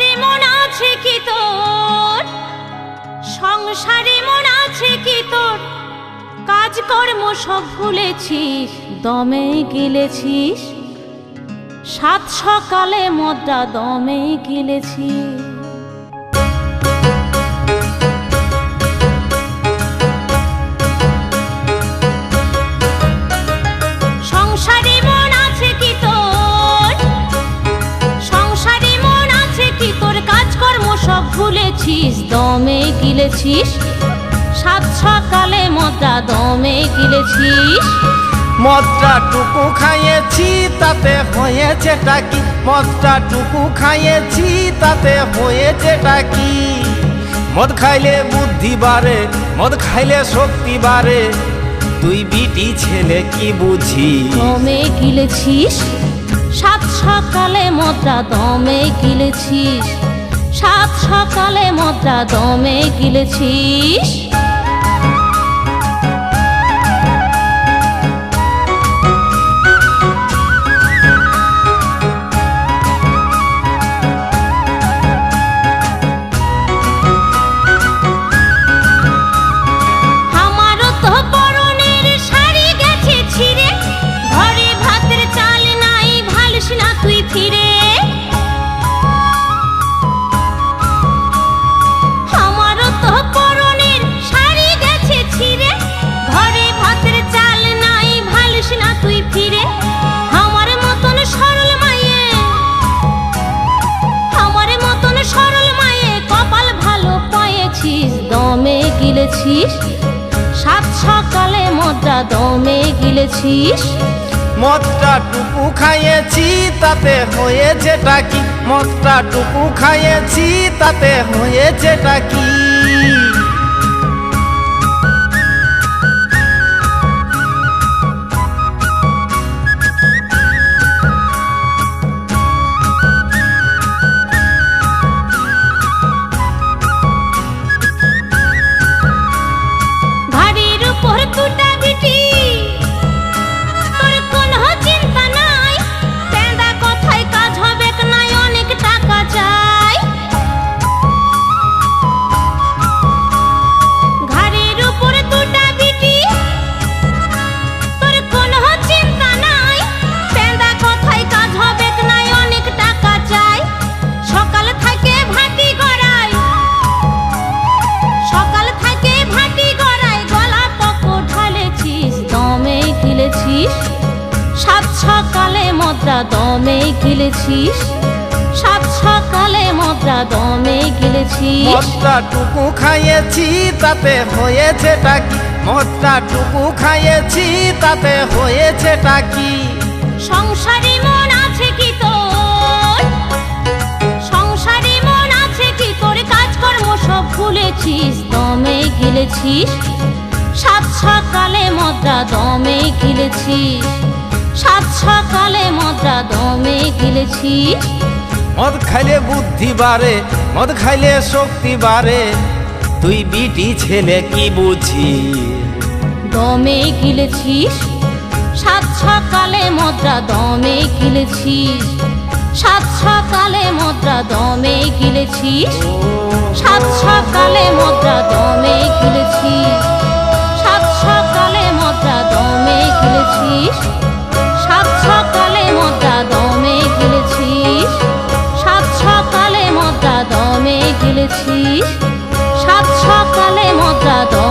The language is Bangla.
সংসারে মন আছে কি তোর? সংসারে মন আছে কি তোর? কাজকর্ম সব ভুলেছিস, দমে গিলেছিস। সাত সকালে মদটা দমে গিলেছিস। ভুলেছিস দমে গিলেছিস? সাত সকালে মদ্রা দমে গিলেছিস? মদটা টুকু খাইয়েছি তাতে হয়েছে কি? মদটা টুকু খাইয়েছি তাতে হয়েছে কি? মদ খাইলে বুদ্ধি বাড়ে মদ খাইলে শক্তি বাড়ে। তুই বিটি ছেলে কি বুঝি দমে গিলেছিস? সাত সকালে মদ্রা দমে গিলেছিস। সাত সকালে মদ্রা দমে গিলেছিস গিলেছিস? সাত সকালে মদটা দমে গিলেছিস? মদটা টুকু খাইয়েছি, তাতে হয়েছেটা কি? মদটা টুকু খাইয়েছি, তাতে হয়েছেটা কি? গিলেছিস সাত সকালে মদ্রা দমে গিলেছিস। সাত সকালে মদ্রা দমে গিলেছিস। মদটা টুকু খাইয়েছি তাতে হয়েছে কি? মদটা টুকু খাইয়েছি তাতে হয়েছে টাকি সংসারে মন আছে কি তোর? সংসারে মন আছে কি তোর? কাজকর্ম সব ভুলেছিস দমে গিলেছিস। সকালে মদ্রা দমে গিলেছিস সাত সকালে মদ্রা দমে গিলেছিস মদ খাইলে বুদ্ধি বাড়ে মদ খাইলে শক্তি বাড়ে। তুই বিটি ছেলে কি বুঝি দমে গিলেছিস সাত সকালে মদ্রা দমে গিলেছিস সাত সকালে মদ্রা দমে গিলেছিস সাত সকালে মদ্রা পেয়েছি সাত সকালে মজা দশ